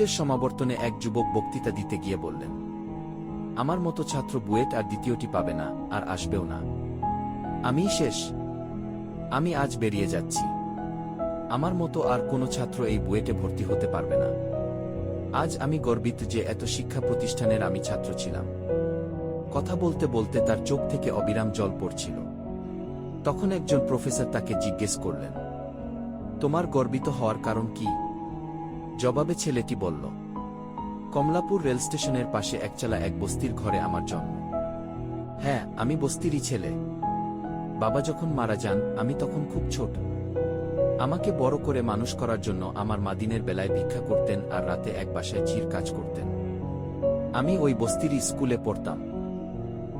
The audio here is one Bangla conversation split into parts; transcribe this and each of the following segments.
এর সমাবর্তনে এক যুবক বক্তৃতা দিতে গিয়ে বললেন, আমার মতো ছাত্র বুয়েট আর দ্বিতীয়টি পাবে না, আর আসবেও না। আমি শেষ। আমি আজ বেরিয়ে যাচ্ছি। আমার মতো আর কোনো ছাত্র এই বুয়েটে ভর্তি হতে পারবে না। আজ আমি গর্বিত যে এত শিক্ষা প্রতিষ্ঠানের আমি ছাত্র ছিলাম। কথা বলতে বলতে তার চোখ থেকে অবিরাম জল পড়ছিল। তখন একজন প্রফেসর তাকে জিজ্ঞেস করলেন, তোমার গর্বিত হওয়ার কারণ কি? জবাবে ছেলেটি বলল, কমলাপুর রেল স্টেশনের পাশে একচালা এক বস্তির ঘরে আমার জন্ম। হ্যাঁ আমি বস্তিরই ছেলে। বাবা যখন মারা যান, আমি তখন খুব ছোট। আমাকে বড় করে মানুষ করার জন্য আমার মা দিনের বেলায় ভিক্ষা করতেন আর রাতে এক বাসায় চির কাজ করতেন। আমি ওই বস্তির স্কুলে পড়তাম।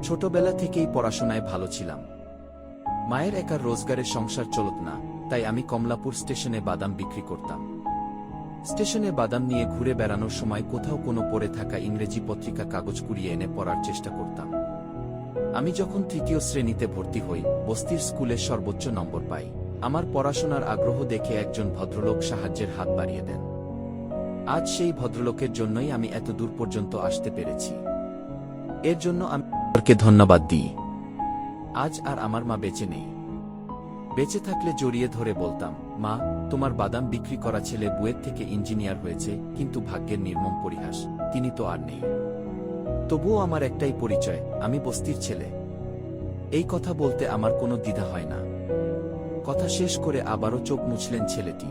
ছোটবেলা থেকেই পড়াশোনায় ভালো ছিলাম। মায়ের একার রোজগারের সংসার চলত না, তাই আমি কমলাপুর স্টেশনে বাদাম বিক্রি করতাম। স্টেশনে বাদাম নিয়ে ঘুরে বেড়ানোর সময় কোথাও কোনো পড়ে থাকা ইংরেজি পত্রিকা কাগজ কুড়িয়ে এনে পড়ার চেষ্টা করতাম। আমি যখন তৃতীয় শ্রেণীতে ভর্তি হই, বস্তির স্কুলে সর্বোচ্চ নম্বর পাই। আমার পড়াশোনার আগ্রহ দেখে একজন ভদ্রলোক সাহায্যের হাত বাড়িয়ে দেন। আজ সেই ভদ্রলোকের জন্যই আমি এত দূর পর্যন্ত আসতে পেরেছি। এর জন্য আমি ধন্যবাদ দিই। আজ আর আমার মা বেঁচে নেই। বেঁচে থাকলে জড়িয়ে ধরে বলতাম, মা, তোমার বাদাম বিক্রি করা ছেলে বুয়েট থেকে ইঞ্জিনিয়ার হয়েছে, কিন্তু ভাগ্যের নির্মম পরিহাস, তিনি তো আর নেই। তবুও আমার একটাই পরিচয়, আমি বস্তির ছেলে। এই কথা বলতে আমার কোনো দ্বিধা হয় না। কথা শেষ করে আবারও চোখ মুছলেন ছেলেটি।